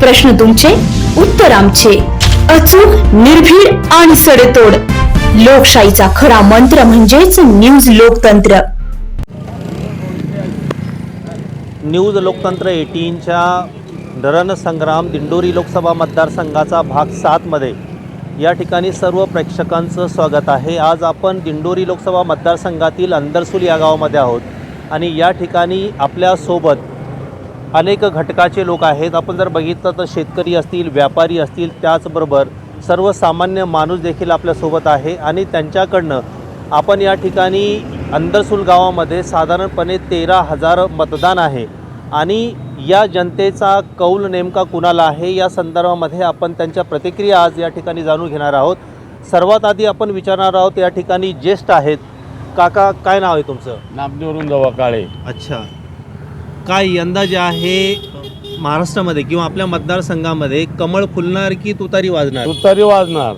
प्रश्न तुमचे उत्तर आमचे. अचूक निर्भीड आणि सडेतोड. लोकशाहीचा खरा मंत्र म्हणजेच न्यूज लोकतंत्र. न्यूज लोकतंत्र एटीनच्या रणसंग्राम दिंडोरी लोकसभा मतदारसंघाचा भाग सातमध्ये या ठिकाणी सर्व प्रेक्षकांचं स्वागत आहे. आज आपण दिंडोरी लोकसभा मतदारसंघातील अंदरसूल या गावामध्ये आहोत. आणि या ठिकाणी आपल्यासोबत अनेक घटकाचे लोक आहेत. आपण जर बघितलं तर शेतकरी असतील व्यापारी असतील त्याचबरोबर सर्वसामान्य माणूस देखील आपल्यासोबत आहे आणि त्यांच्याकडनं आपण या ठिकाणी अंदरसूल गावामध्ये साधारणपणे तेरा हजार मतदान आहे. आणि या जनतेचा कौल नेमका कुणाला आहे? या संदर्भामध्ये आपण त्यांच्या प्रतिक्रिया आज या ठिकाणी जाणून घेणार आहोत. सर्वात आधी आपण विचारणार आहोत या ठिकाणी ज्येष्ठ आहेत. काका काय नाव आहे तुमचं? नामदेवरून जवळ काळे अच्छा. काय यंदा जे आहे महाराष्ट्रामध्ये किंवा आपल्या मतदारसंघामध्ये कमळ फुलणार की तुतारी वाजणार? तुतारी वाजणार.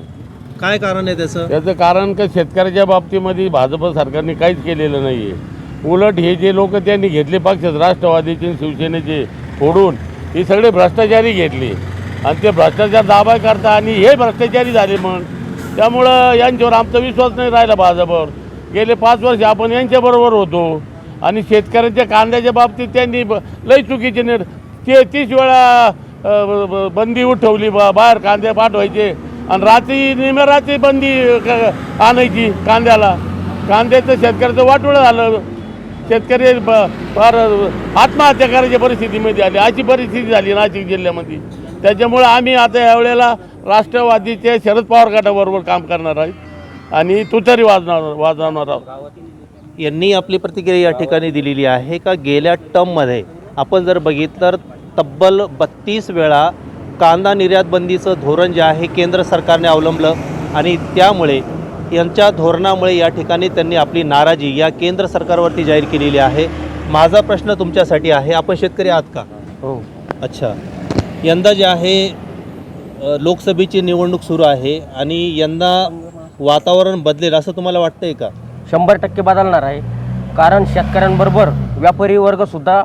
काय कारण आहे त्याचं? त्याचं कारण का शेतकऱ्याच्या बाबतीमध्ये भाजप सरकारने काहीच केलेलं नाही उलट हे जे लोक त्यांनी घेतले पक्ष राष्ट्रवादीचे आणि शिवसेनेचे फोडून ही सगळे भ्रष्टाचारी घेतले. आणि ते भ्रष्टाचार दाबा करता आणि हे भ्रष्टाचारी झाले मग त्यामुळं यांच्यावर आमचा विश्वास नाही राहिला भाजपवर. गेले पाच वर्ष आपण यांच्याबरोबर होतो. आणि शेतकऱ्यांच्या कांद्याच्या बाबतीत त्यांनी ब- लई चुकीचे निर् ते तीस वेळा ब- बंदी उठवली बा बाहेर कांदे पाठवायचे. आणि रात्री निम्या रात्री बंदी आणायची कांद्याला. कांद्याचं शेतकऱ्याचं वाटोळं झालं. शेतकरी ब- फार आत्महत्या करायच्या परिस्थितीमध्ये आली. अशी परिस्थिती झाली नाशिक जिल्ह्यामध्ये. त्याच्यामुळं आम्ही आता यावेळेला राष्ट्रवादीचे शरद पवार गटाबरोबर काम करणार आहोत आणि तुतारी वाजणार वाजवणार आहोत. यांनी आपली प्रतिक्रिया या ठिकाणी दिलेली आहे का गेल्या टर्ममध्ये आपण जर बघितलं तर तब्बल बत्तीस वेळा कांदा निर्यात बंदीचं धोरण जे आहे केंद्र सरकारने अवलंबलं आणि त्यामुळे यांच्या धोरणामुळे या ठिकाणी त्यांनी आपली नाराजी या केंद्र सरकारवरती जाहीर केलेली आहे. माझा प्रश्न तुमच्यासाठी आहे. आपण शेतकरी आहात का? हो. अच्छा. यंदा जे आहे लोकसभेची निवडणूक सुरू आहे आणि यंदा वातावरण बदलेल असं तुम्हाला वाटतंय का? शंभर टक्के बदलणार आहे. कारण शेतकऱ्यांबरोबर व्यापारी वर्गसुद्धा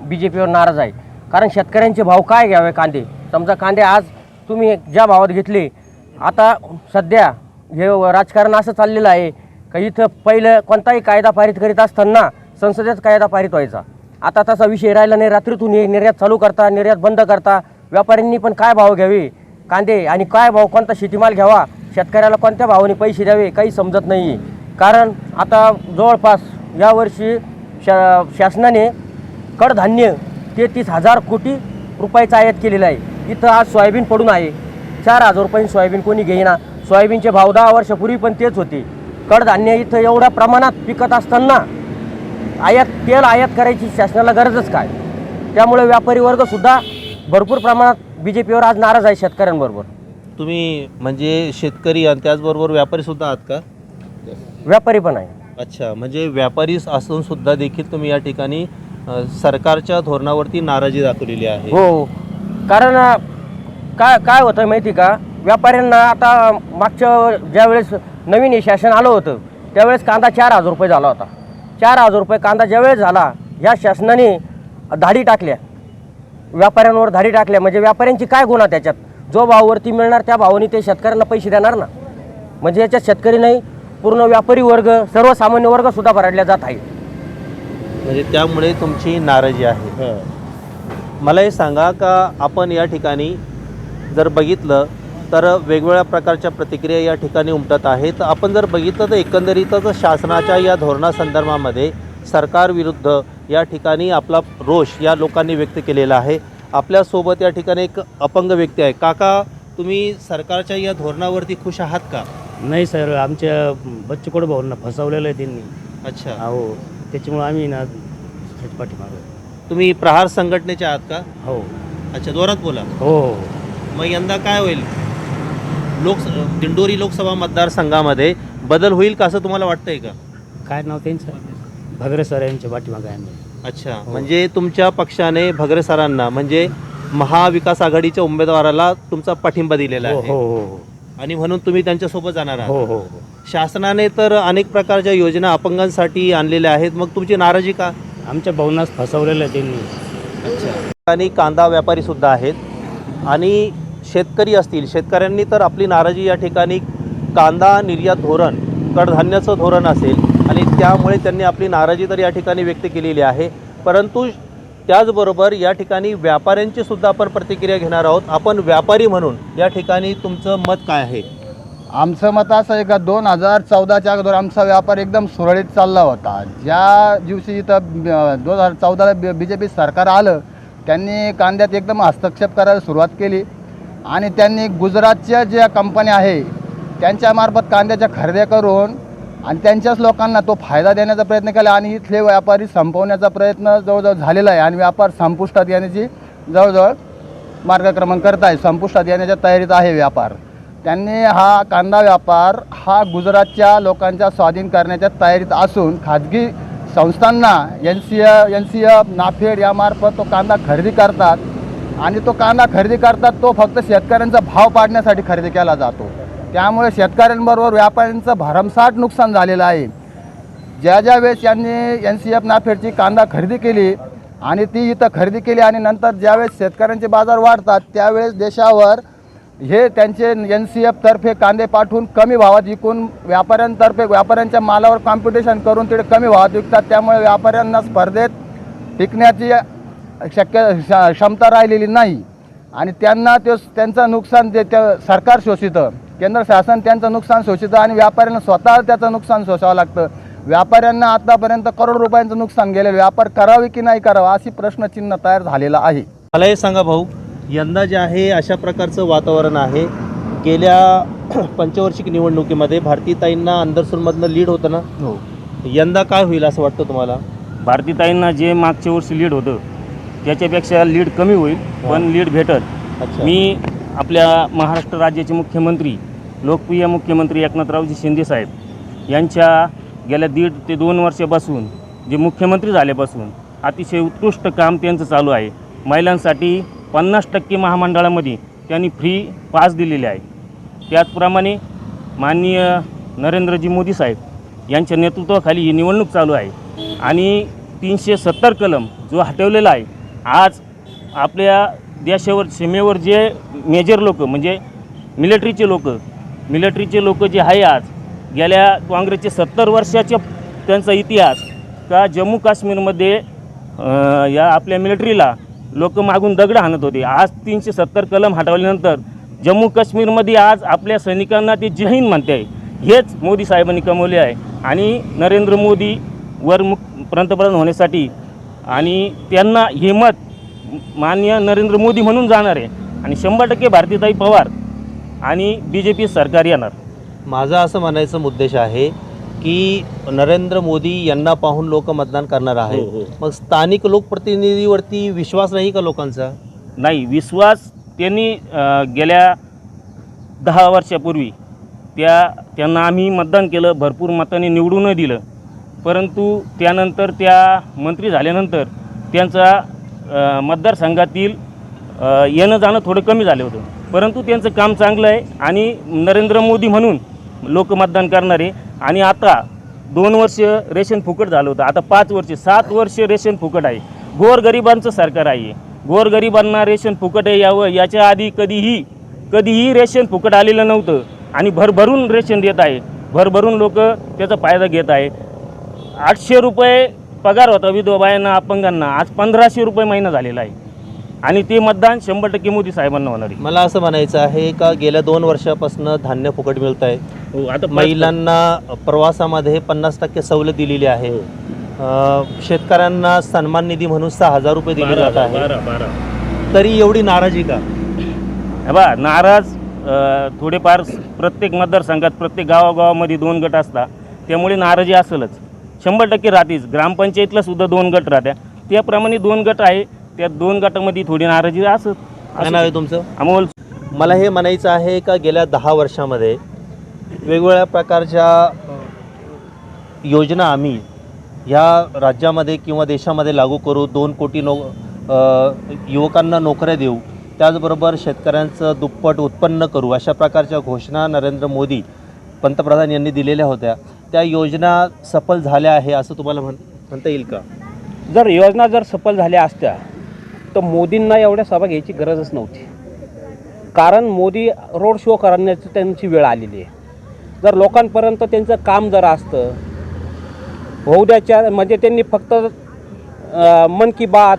बी जे पीवर नाराज आहे. कारण शेतकऱ्यांचे भाव काय घ्यावे कांदे? समजा कांदे आज तुम्ही ज्या भावात घेतले आता सध्या हे राजकारण असं चाललेलं आहे का इथं पहिलं कोणताही कायदा पारित करीत असताना संसदेत कायदा पारित व्हायचा. आता तसा विषय राहिला नाही रात्रीतून निर्यात चालू करता निर्यात बंद करता व्यापाऱ्यांनी पण काय भाव घ्यावे? कांदे आणि काय भाव कोणता शेतीमाल घ्यावा? शेतकऱ्याला कोणत्या भावाने पैसे द्यावे? काही समजत नाही कारण आता जवळपास यावर्षी शा शासनाने कडधान्य तेहतीस हजार कोटी रुपयाचं आयात केलेलं आहे. इथं आज सोयाबीन पडून आहे. चार हजार रुपये सोयाबीन कोणी घेईना. सोयाबीनचे भाव दहा वर्षापूर्वी पण तेच होते. कडधान्य इथं एवढ्या प्रमाणात पिकत असताना आयात तेल आयात करायची शासनाला गरजच काय? त्यामुळे व्यापारी वर्गसुद्धा भरपूर प्रमाणात बी जे पीवर आज नाराज आहे शेतकऱ्यांबरोबर. तुम्ही म्हणजे शेतकरी आणि त्याचबरोबर व्यापारी सुद्धा आहात का? व्यापारी पण आहे. अच्छा म्हणजे व्यापारी असून सुद्धा देखील तुम्ही या ठिकाणी अ, सरकारच्या धोरणावरती नाराजी दाखवलेली आहे. हो. कारण अ, काय काय होतं माहिती का? व्यापाऱ्यांना आता मागच्या ज्यावेळेस नवीन हे शासन आलं होतं त्यावेळेस कांदा चार हजार रुपये झाला होता. चार हजार रुपये कांदा ज्यावेळेस झाला ह्या शासनाने धाडी टाकल्या. व्यापाऱ्यांवर धाडी टाकल्या. म्हणजे व्यापाऱ्यांची काय गुन्हा त्याच्यात? जो भावावरती मिळणार त्या भावाने ते शेतकऱ्यांना पैसे देणार ना? म्हणजे याच्यात शेतकरी नाही पूर्ण व्यापारी वर्ग सर्वसामान्य वर्ग सुद्धा भरडल्या जात आहे. म्हणजे त्यामुळे तुमची नाराजी आहे. मला हे सांगा का आपण या ठिकाणी जर बघितलं तर वेगवेगळ्या प्रकारच्या प्रतिक्रिया या ठिकाणी उमटत आहेत. आपण जर बघितलं तर एकंदरीतच शासनाच्या या धोरणासंदर्भामध्ये सरकारविरुद्ध या ठिकाणी आपला रोष या लोकांनी व्यक्त केलेला आहे. आपल्यासोबत या ठिकाणी एक अपंग व्यक्ती आहे. काका तुम्ही सरकारच्या या धोरणावरती खुश आहात का? नाही सर आमच्या बच्चू कडू भाऊंना फसवलेलं आहे त्यांनी. अच्छा. हो त्याच्यामुळे आम्ही ना पाठीमागं तुम्ही प्रहार संघटनेचे आहात का? हो. अच्छा जोरात बोला. हो. मग यंदा काय होईल? लोक दिंडोरी लोकसभा मतदारसंघामध्ये बदल होईल का असं तुम्हाला वाटतंय का? काय नाव त्यांचं? भगरे सर यांच्या पाठीमागं आहे आम्ही. अच्छा. म्हणजे तुमच्या पक्षाने भगरे सरांना म्हणजे महाविकास आघाडीच्या उमेदवाराला तुमचा पाठिंबा दिलेला हो आहे. हो हो. आणि म्हणून तुम्ही त्यांच्यासोबत जाणार आहात. हो हो हो. शासनाने तर अनेक प्रकारच्या योजना अपंगांसाठी आणलेल्या आहेत. मग तुमची नाराजी का? आमच्या भाऊंनाच फसवलेलं आहे त्यांनी. अच्छा. आणि कांदा व्यापारी सुद्धा आहेत. आणि शेतकरी असतील शेतकऱ्यांनी तर आपली नाराजी या ठिकाणी कांदा निर्यात धोरण कडधान्याचं धोरण असेल. आणि त्यामुळे त्यांनी आपली नाराजी तर या ठिकाणी व्यक्त केलेली आहे. परंतु त्याचबरोबर या ठिकाणी व्यापाऱ्यांची सुद्धा आपण प्रतिक्रिया घेणार आहोत. आपण व्यापारी म्हणून या ठिकाणी तुमचं मत काय आहे? आमचं मत असं आहे का दोन हजार चौदाच्या अगोदर आमचा व्यापार एकदम सुरळीत चालला होता. ज्या दिवशी इथं दोन हजार चौदाला बी बी जे पी सरकार आलं त्यांनी कांद्यात एकदम हस्तक्षेप करायला सुरुवात केली. आणि त्यांनी गुजरातच्या ज्या कंपन्या आहे त्यांच्यामार्फत कांद्याच्या खरेदी करून आणि त्यांच्याच लोकांना तो फायदा देण्याचा प्रयत्न केला आणि इथले व्यापारी संपवण्याचा प्रयत्न जवळजवळ झालेला आहे. आणि व्यापार संपुष्टात येण्याची जवळजवळ मार्गक्रमण करत आहे संपुष्टात येण्याच्या तयारीत आहे व्यापार. त्यांनी हा कांदा व्यापार हा गुजरातच्या लोकांच्या स्वाधीन करण्याच्या तयारीत असून खाजगी संस्थांना N C N C F NAFED यामार्फत तो कांदा खरेदी करतात. आणि तो कांदा खरेदी करतात तो फक्त शेतकऱ्यांचा भाव पाडण्यासाठी खरेदी केला जातो. त्यामुळे शेतकऱ्यांबरोबर व्यापाऱ्यांचं भरमसाठ नुकसान झालेलं आहे. ज्या ज्या वेळेस यांनी एन सी एफ नाफेडची कांदा खरेदी केली आणि ती इथं खरेदी केली आणि नंतर ज्यावेळेस शेतकऱ्यांचे बाजार वाढतात त्यावेळेस देशावर हे त्यांचे एन सी एफ तर्फे कांदे पाठवून कमी भावात विकून व्यापाऱ्यांतर्फे व्यापाऱ्यांच्या मालावर कॉम्पिटिशन करून तिथे कमी भावात विकतात. त्यामुळे व्यापाऱ्यांना स्पर्धेत टिकण्याची शक्य श- क्षमता राहिलेली नाही. आणि त्यांना ते त्यांचं नुकसान ते त्या सरकार शोषितं. केंद्र शासन त्यांचं नुकसान शोषितं आणि व्यापाऱ्यांना स्वतः त्याचं नुकसान सोसावं लागतं. व्यापाऱ्यांना आतापर्यंत करोड रुपयांचं नुकसान गेलेलं व्यापार करावे की नाही करावा अशी प्रश्नचिन्ह तयार झालेलं आहे. मला हे सांगा भाऊ यंदा जे आहे अशा प्रकारचं वातावरण आहे. गेल्या पंचवार्षिक निवडणुकीमध्ये भारतीताईंना अंदरसूनमधनं लीड होतं ना? हो. यंदा काय होईल असं वाटतं तुम्हाला? भारतीताईंना जे मागच्या वर्षी लीड होतं त्याच्यापेक्षा लीड कमी होईल पण लीड भेटत अच्छा. मी आपल्या महाराष्ट्र राज्याचे मुख्यमंत्री लोकप्रिय मुख्यमंत्री एकनाथरावजी शिंदेसाहेब यांच्या गेल्या दीड ते दोन वर्षापासून जे मुख्यमंत्री झाल्यापासून अतिशय उत्कृष्ट काम त्यांचं चालू आहे. महिलांसाठी पन्नास टक्के महामंडळामध्ये त्यांनी फ्री पास दिलेले आहे. त्याचप्रमाणे माननीय नरेंद्रजी मोदी साहेब यांच्या नेतृत्वाखाली ही निवडणूक चालू आहे. आणि तीनशे सत्तर कलम जो हटवलेला आहे आज आपल्या देशावर सीमेवर जे मेजर लोक म्हणजे मिलिटरीचे लोक मिलिटरीचे लोक जे आहे आज गेल्या काँग्रेसचे सत्तर वर्षाच्या त्यांचा इतिहास का जम्मू काश्मीरमध्ये या आपल्या मिलिटरीला लोक मागून दगड हाणत होते. आज तीनशे सत्तर कलम हटवल्यानंतर जम्मू काश्मीरमध्ये आज आपल्या सैनिकांना ते जहीन म्हणते आहे. हेच मोदी साहेबांनी कमवले आहे. आणि नरेंद्र मोदी वर मुख पंतप्रधान होण्यासाठी आणि त्यांना हे मत नरेंद्र मोदी म्हणून जाणार आहे. आणि शंभर टक्के भारतीताई पवार आणि बी जे पी सरकार येणार. माझा असं म्हणायचं उद्देश आहे की नरेंद्र मोदी यांना पाहून लोक मतदान करणार आहे हो, हो. मग स्थानिक लोकप्रतिनिधीवरती विश्वास नाही का लोकांचा? नाही विश्वास त्यांनी अ, गेल्या दहा वर्षापूर्वी त्या त्यांना आम्ही मतदान केलं भरपूर मताने निवडूनही दिलं. परंतु त्यानंतर त्या मंत्री झाल्यानंतर त्यांचा अ, मतदारसंघातील अ, येणं जाणं थोडं कमी झालं होतं. परंतु त्यांचं काम चांगलं आहे आणि नरेंद्र मोदी म्हणून लोक मतदान करणारे. आणि आता दोन वर्ष रेशन फुकट झालं होतं. आता पाच वर्ष सात वर्ष रेशन फुकट आहे. गोरगरिबांचं सरकार आहे. गोरगरिबांना रेशन फुकट आहे यावं याच्या आधी कधीही कधीही रेशन फुकट आलेलं नव्हतं. आणि भरभरून रेशन देत आहे. भरभरून लोक त्याचा फायदा घेत आहे. आठशे रुपये पगार होता विधवाबायांना अपंगांना. आज पंधराशे रुपये महिना झालेला आहे. आणि ते मतदान शंभर टक्के मोदी साहेबांना होणार आहे. मला असं म्हणायचं आहे का गेल्या दोन वर्षापासून धान्य फुकट मिळत आहे हो आता महिलांना प्रवासामध्ये पन्नास टक्के सवलत दिलेली आहे. अ, शेतकऱ्यांना सन्मान निधी म्हणून सहा हजार रुपये दिले जात आहे बारा बारा. तरी एवढी नाराजी का? हे बा नाराज अ, थोडेफार प्रत्येक मतदारसंघात प्रत्येक गावागावामध्ये दोन गट असतात. त्यामुळे नाराजी असेलच. शंभर टक्के राहतेच. ग्रामपंचायतला सुद्धा दोन गट राहत्या. त्याप्रमाणे दोन गट आहे. त्या दोन गटामध्ये थोडी नाराजी असत काय नाव आहे तुमचं? अमोल. मला हे म्हणायचं आहे का गेल्या दहा वर्षामध्ये वेगवेगळ्या प्रकारच्या योजना आम्ही ह्या राज्यामध्ये किंवा देशामध्ये लागू करू दोन कोटी नो युवकांना नोकऱ्या देऊ त्याचबरोबर शेतकऱ्यांचं दुप्पट उत्पन्न करू अशा प्रकारच्या घोषणा नरेंद्र मोदी पंतप्रधान यांनी दिलेल्या होत्या. त्या योजना सफल झाल्या आहे असं तुम्हाला म्हण म्हणता येईल का? जर योजना जर सफल झाल्या असत्या तर मोदींना एवढ्या सभा घ्यायची गरजच नव्हती. कारण मोदी रोड शो करण्याची त्यांची वेळ आलेली आहे. जर लोकांपर्यंत त्यांचं काम जर असतं बहुद्याच्या म्हणजे त्यांनी फक्त मन की बात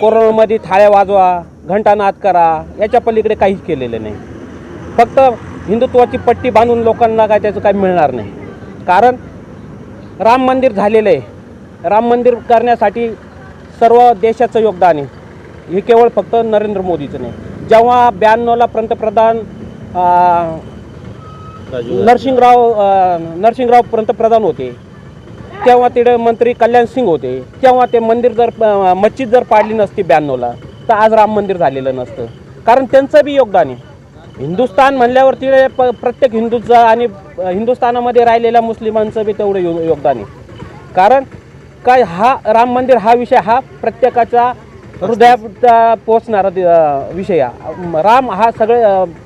कोरोनामध्ये थाळ्या वाजवा घंटानाद करा याच्या पलीकडे काहीच केलेलं नाही. फक्त हिंदुत्वाची पट्टी बांधून लोकांना काय त्याचं काही मिळणार नाही. कारण राम मंदिर झालेलं आहे. राम मंदिर करण्यासाठी सर्व देशाचं योगदान आहे. हे केवळ फक्त नरेंद्र मोदीचं नाही. जेव्हा ब्याण्णवला पंतप्रधान नरसिंगराव नरसिंगराव पंतप्रधान होते तेव्हा तिथे मंत्री कल्याण सिंग होते तेव्हा ते मंदिर जर मस्जिद जर पाडली नसती ब्याण्णवला तर आज राम मंदिर झालेलं नसतं. कारण त्यांचं बी योगदान आहे. हिंदुस्थान म्हणल्यावर तिथे प प्रत्येक हिंदूचं आणि हिंदुस्थानामध्ये राहिलेल्या मुस्लिमांचं बी तेवढं यो योगदान आहे. कारण काय हा राम मंदिर हा विषय हा प्रत्येकाच्या हृदयात पोचणारा विषय. राम हा सगळे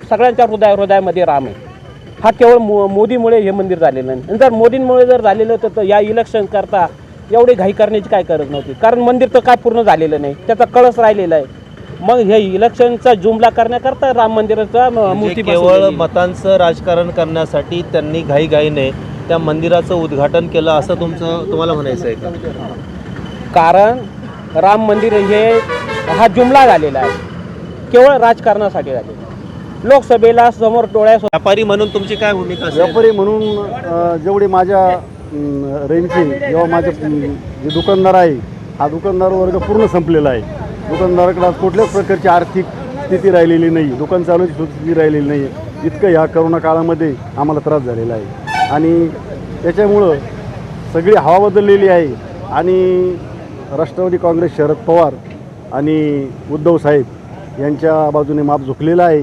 सगळ्यांच्या हृदया हृदयामध्ये राम आहे. हा केवळ मो मोदीमुळे हे मंदिर झालेलं नाही. जर मोदींमुळे जर झालेलं होतं तर या इलेक्शन करता एवढी घाई करण्याची काय गरज नव्हती. कारण मंदिर तर काय पूर्ण झालेलं नाही? त्याचा कळस राहिलेला आहे. मग हे इलेक्शनचा जुमला करण्याकरता राम मंदिराचा म्हणजे मूर्ती केवळ. मतांचं राजकारण करण्यासाठी त्यांनी घाईघाईने त्या मंदिराचं उद्घाटन केलं असं तुमचं तुम्हाला म्हणायचं आहे का? कारण राम मंदिर हे हा जुमला झालेला आहे. केवळ राजकारणासाठी झालेला आहे. लोकसभेला समोर डोळ्यासमोर व्यापारी म्हणून तुमची काय भूमिका असेल? व्यापारी म्हणून जेवढे माझ्या रेंजचे किंवा माझे जे दुकानदार आहे हा दुकानदार वर्ग पूर्ण संपलेला आहे. दुकानदाराकडे आज कुठल्याच प्रकारची आर्थिक स्थिती राहिलेली नाही. दुकान चालवायची स्थिती राहिलेली नाही. इतकं ह्या करोना काळामध्ये आम्हाला त्रास झालेला आहे. आणि त्याच्यामुळं सगळी हवा बदललेली आहे. आणि राष्ट्रवादी काँग्रेस शरद पवार आणि उद्धव साहेब यांच्या बाजूने माप झुकलेलं आहे.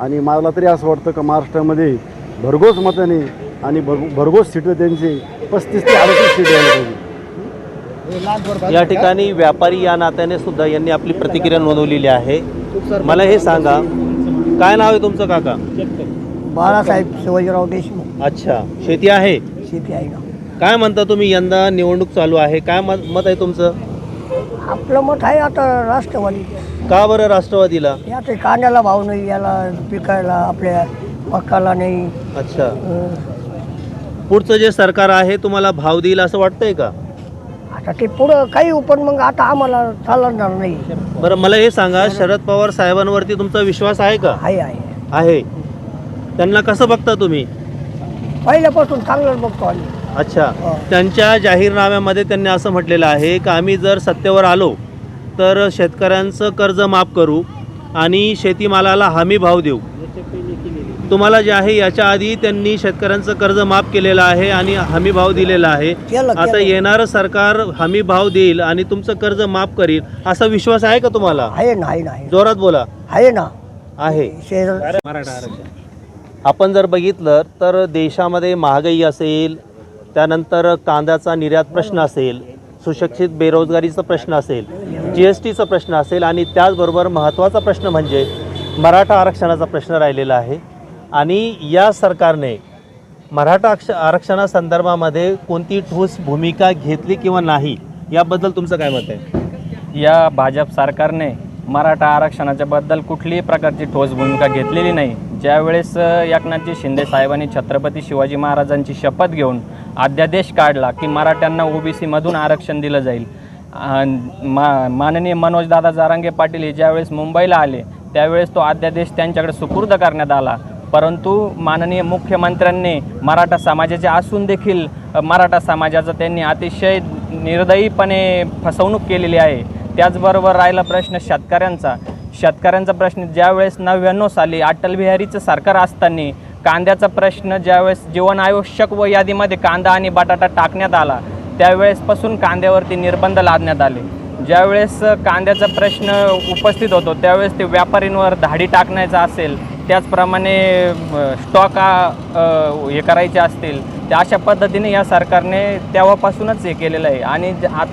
आणि मला तरी असं वाटतं का महाराष्ट्रामध्ये भरघोस मताने आणि भर भरघोस सीटं त्यांचे पस्तीस ते अडतीस सीट यायला पाहिजे. या ठिकाणी व्यापारी या नात्याने सुद्धा यांनी आपली प्रतिक्रिया नोंदवलेली आहे. मला हे सांगा काय नाव आहे तुमचं काका? बाळासाहेब शिवाजीराव देशमुख. अच्छा शेती आहे? शेती आहे ना. काय म्हणता तुम्ही? यंदा निवडणूक चालू आहे. काय मत मत आहे तुमचं? आपलं मत आहे आता राष्ट्रवादी. का बरं राष्ट्रवादीला? यात कांद्याला भाव नाही याला पिकायला आपल्या मकाला नाही. अच्छा. पुढचं जे सरकार आहे तुम्हाला भाव देईल असं वाटतंय का? आता ते पुढं काही पण मग आता आम्हाला चालणार नाही. बरं मला हे सांगा शरद पवार साहेबांवरती तुमचा विश्वास आहे का? आहे आहे. आहे. त्यांना कसं बघता तुम्ही? पहिल्यापासून चांगलं बघतो आम्ही. अच्छा. त्यांच्या जाहीरनाम्यामध्ये त्यांनी असं म्हटलेलं आहे की आम्ही जर सत्तेवर आलो तर शेतकऱ्यांचं कर्ज माफ करू आणि शेतीमालाला हमी भाव देऊ. तुम्हाला जे आहे याच्या आधी त्यांनी शेतकऱ्यांचं कर्ज माफ केलेलं आहे आणि हमी भाव दिलेला आहे. आता. येणारं सरकार हमी भाव देईल आणि तुमचं कर्ज माफ करील असा विश्वास आहे का तुम्हाला? आहे ना. जोरात बोला. आहे ना. आहे. आपण जर बघितलं तर देशामध्ये महागाई असेल त्यानंतर कांद्याचा निर्यात प्रश्न असेल सुशिक्षित बेरोजगारीचा प्रश्न असेल जी एस टीचा प्रश्न असेल आणि त्याचबरोबर महत्त्वाचा प्रश्न म्हणजे मराठा आरक्षणाचा प्रश्न राहिलेला आहे. आणि या सरकारने मराठा आक्ष आरक्षणासंदर्भामध्ये कोणती ठोस भूमिका घेतली किंवा नाही याबद्दल तुमचं काय मत आहे? या भाजप सरकारने मराठा आरक्षणाच्या बद्दल कुठलीही प्रकारची ठोस भूमिका घेतलेली नाही. ज्यावेळेस एकनाथजी शिंदे साहेबांनी छत्रपती शिवाजी महाराजांची शपथ घेऊन अध्यादेश काढला की मराठ्यांना ओबीसीमधून आरक्षण दिलं जाईल. मा माननीय मनोजदादा जारांगे पाटील हे ज्यावेळेस मुंबईला आले त्यावेळेस तो अध्यादेश त्यांच्याकडे सुपूर्द करण्यात आला. परंतु माननीय मुख्यमंत्र्यांनी मराठा समाजाचे असून देखील मराठा समाजाचा त्यांनी अतिशय निर्दयीपणे फसवणूक केलेली आहे. त्याचबरोबर राहिला प्रश्न शेतकऱ्यांचा. शेतकऱ्यांचा प्रश्न ज्यावेळेस नव्याण्णव साली अटल बिहारीचं सरकार असताना कांद्याचा प्रश्न ज्यावेळेस जीवन आवश्यक व यादीमध्ये कांदा आणि बटाटा टाकण्यात आला त्यावेळेसपासून कांद्यावरती निर्बंध लादण्यात आले. ज्यावेळेस कांद्याचा प्रश्न उपस्थित होतो त्यावेळेस ते व्यापारींवर धाडी टाकण्याचा असेल त्याचप्रमाणे स्टॉक हे करायचे असतील त्या अशा पद्धतीने या सरकारने तेव्हापासूनच हे केलेलं आहे. आणि आत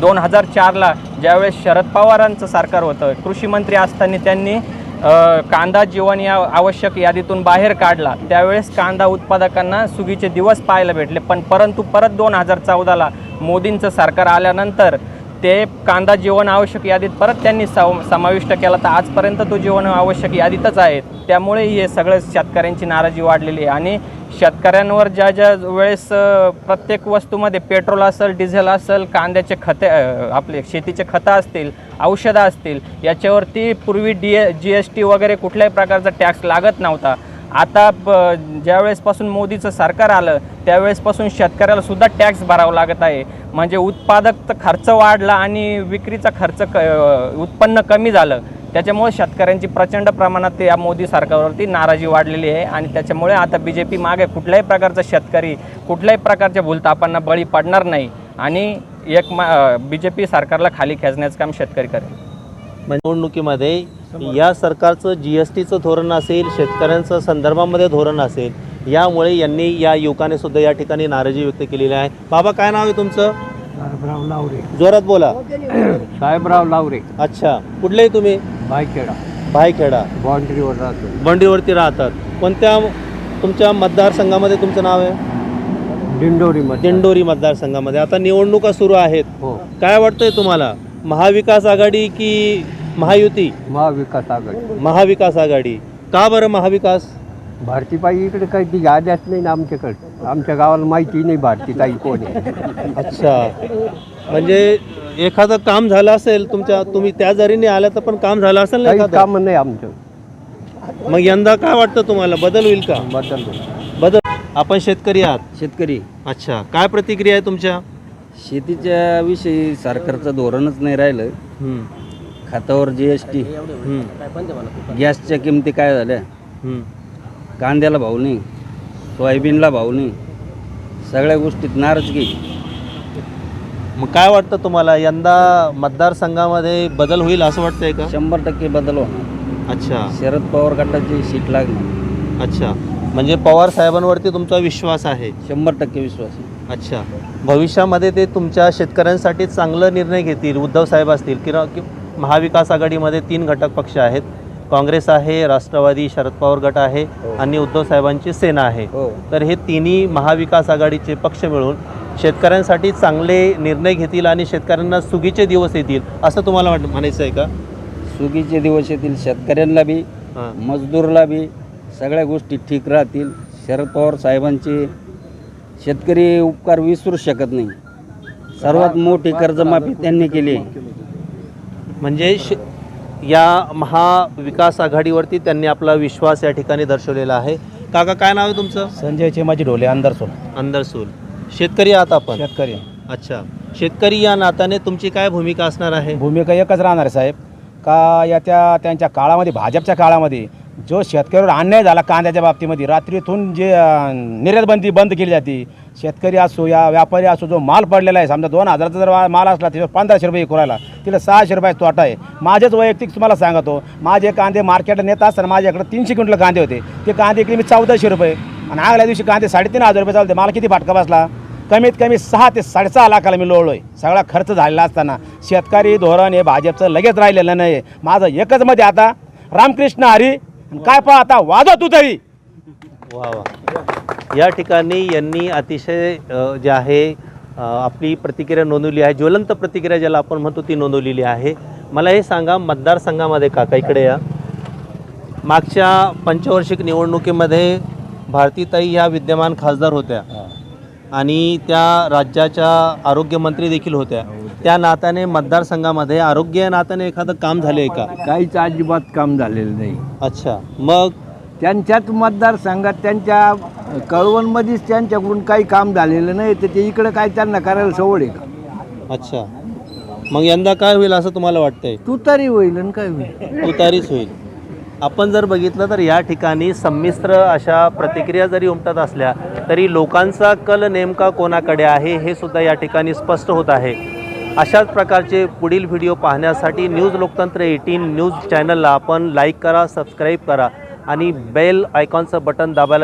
दोन हजार चारला ज्यावेळेस शरद पवारांचं सरकार होतं कृषी मंत्री असताना त्यांनी कांदा जीवन या आवश्यक यादीतून बाहेर काढला. त्यावेळेस कांदा उत्पादकांना सुगीचे दिवस पाहायला भेटले. पण परंतु परत दोन हजार चौदाला मोदींचं सरकार आल्यानंतर ते कांदा जीवन आवश्यक यादीत परत त्यांनी सम समाविष्ट केला. तर आजपर्यंत तो जीवन आवश्यक यादीतच आहे त्यामुळे हे सगळं शेतकऱ्यांची नाराजी वाढलेली आहे. आणि शेतकऱ्यांवर ज्या ज्या वेळेस प्रत्येक वस्तूमध्ये पेट्रोल असेल डिझेल असेल कांद्याचे खते आपले शेतीचे खतं असतील औषधं असतील याच्यावरती पूर्वी डी जी एस टी वगैरे कुठल्याही प्रकारचा टॅक्स लागत नव्हता. आता ब ज्यावेळेसपासून मोदीचं सरकार आलं त्यावेळेसपासून शेतकऱ्याला सुद्धा टॅक्स भरावा लागत आहे. म्हणजे उत्पादक खर्च वाढला आणि विक्रीचा खर्च क उत्पन्न कमी झालं. त्याच्यामुळे शेतकऱ्यांची प्रचंड प्रमाणात या मोदी सरकारवरती नाराजी वाढलेली आहे आणि त्याच्यामुळे आता बी जे पी मागे कुठल्याही प्रकारचा शेतकरी कुठल्याही प्रकारच्या भूलतापांना बळी पडणार नाही. आणि एक मा बी जे पी सरकारला खाली खेचण्याचं काम शेतकरी करेल. निवडणुकीमध्ये या सरकारचं जी एस टीचं धोरण असेल शेतकऱ्यांचं संदर्भामध्ये धोरण असेल यामुळे यांनी या युवकाने सुद्धा या ठिकाणी नाराजी व्यक्त केलेली आहे. बाबा काय नाव आहे तुमचं? साहेबराव लावरे. जोरात बोला. साहेबराव लावरे. अच्छा. कुठलेही तुम्ही? बायखेडा. भायखेडा बाउंड्रीवर राहतो. बंडीवरती राहतात. कोणत्या तुमच्या मतदारसंघामध्ये तुमचं नाव आहे? दिंडोरीमध्ये दिंडोरी मतदारसंघामध्ये. आता निवडणुका सुरू आहेत. हो. काय वाटतंय तुम्हाला? महाविकास आघाडी की महायुती? महाविकास आघाडी. महाविकास आघाडी. का बरं महाविकास? भारतीबाई इकडे काही ती याद्याच नाही ना आमच्याकडे. आमच्या गावाला माहिती नाही भारतीताई कोण आहे. अच्छा. म्हणजे एखादं काम झालं असेल तुमच्या तुम्ही त्या जरीने आल्या तर पण काम झालं असेल ना काही एखादं? काम नाही आमचं. मग यंदा काय वाटतं तुम्हाला? बदल होईल का? बदल बदल आपण शेतकरी आहात. शेतकरी. अच्छा. काय प्रतिक्रिया आहे तुमच्या? शेतीच्या विषयी सरकारचं धोरणच नाही राहिलं. हम्म, खातावर जी एस टी हम्म, गॅसच्या किमती काय झाल्या? हम्म. कांद्याला भाव नाही सोयाबीनला भाव नाही सगळ्या गोष्टीत नाराजगी मग काय वाटतं तुम्हाला? यंदा मतदारसंघामध्ये बदल होईल असं वाटतंय का? शंभर टक्के बदल होणार. अच्छा. शरद पवार गटाची सीट लागणार. अच्छा. म्हणजे पवार साहेबांवरती तुमचा विश्वास आहे? शंभर टक्के विश्वास आहे. अच्छा. भविष्यामध्ये ते तुमच्या शेतकऱ्यांसाठी चांगला निर्णय घेतील उद्धव साहेब असतील किंवा कि महाविकास आघाडीमध्ये तीन घटक पक्ष आहेत. काँग्रेस आहे राष्ट्रवादी शरद पवार गट आहे आणि उद्धव साहेबांची सेना आहे. हो. तर हे तिन्ही महाविकास आघाडीचे पक्ष मिळून शेतकऱ्यांसाठी चांगले निर्णय घेतील आणि शेतकऱ्यांना सुगीचे दिवस येतील असं तुम्हाला वाट म्हणायचं आहे का? सुगीचे दिवस येतील शेतकऱ्यांना बी हां. मजदूरला बी सगळ्या गोष्टी ठीक राहतील. शरद पवार साहेबांचे शेतकरी उपकार विसरू शकत नाही. सर्वात मोठी कर्जमाफी त्यांनी केली म्हणजे श या महाविकास आघाडीवरती त्यांनी आपला विश्वास या ठिकाणी दर्शवलेला आहे. काका काय नाव आहे तुमचं? संजय चेमाजी ढोले अंदरसोल अंदरसूल शेतकरी आहात आपण? शेतकरी. अच्छा. शेतकरी या नात्याने तुमची काय भूमिका असणार आहे? भूमिका एकच राहणार आहे साहेब. का या त्या त्यांच्या काळामध्ये भाजपच्या काळामध्ये जो शेतकऱ्यावर अन्याय झाला कांद्याच्या बाबतीमध्ये रात्रीतून जे निर्यातबंदी बंद केली जाते शेतकरी असो या व्यापारी असो जो माल पडलेला आहे समजा दोन हजाराचा जर माल असला त्याच्यावर पंधराशे रुपये करायला तिला सहाशे रुपये तोटा आहे. माझेच वैयक्तिक तुम्हाला सांगतो माझे कांदे मार्केटला नेत असताना माझ्याकडे तीनशे क्विंटल कांदे होते. ते कांदे इकडे मी चौदाशे रुपये आणि आगल्या दिवशी कांदे साडेतीन हजार रुपये चालते मला किती फाटका बसला? कमीत कमी सहा ते साडेसहा लाखाला मी लोळलो आहे सगळा खर्च झालेला असताना शेतकरी धोरण हे भाजपचं लगेच राहिलेलं नाही माझं एकच मध्ये आता रामकृष्ण हरी आणि काय पहा आता वाजव तू तरी. वा वा. या ठिकाणी यांनी अतिशय जे आहे आपली प्रतिक्रिया नोंदवली आहे. ज्वलंत प्रतिक्रिया ज्याला आपण म्हणतो ती नोंदवलेली आहे. मला हे सांगा मतदारसंघामध्ये काका इकडे या? मागच्या पंचवार्षिक निवडणुकीमध्ये भारतीताई ह्या विद्यमान खासदार होत्या. आणि त्या राज्याच्या आरोग्यमंत्री देखील होत्या. त्या नात्याने मतदारसंघामध्ये आरोग्य या नात्याने एखादं काम झालं आहे का? काहीच अजिबात काम झालेलं नाही. अच्छा. मग? त्यांच्याच मतदारसंघात त्यांच्या कळवणमध्येच त्यांच्याकडून काही काम झालेलं नाही तर ते इकडं काय त्यांना करायला सवड आहे का? अच्छा. मग यंदा काय होईल असं तुम्हाला वाटतंय? तू तरी होईल आणि काय होईल? तुतारीच होईल. आपण जर बघितलं तर या ठिकाणी संमिश्र अशा प्रतिक्रिया जरी उमटत असल्या तरी लोकांचा कल नेमका कोणाकडे आहे हे सुद्धा या ठिकाणी स्पष्ट होत आहे. अशाच प्रकारचे पुढील व्हिडिओ पाहण्यासाठी न्यूज लोकतंत्र एटीन न्यूज चॅनलला आपण लाईक करा सबस्क्राईब करा आणि बेल आयकॉनचं बटन दाबायला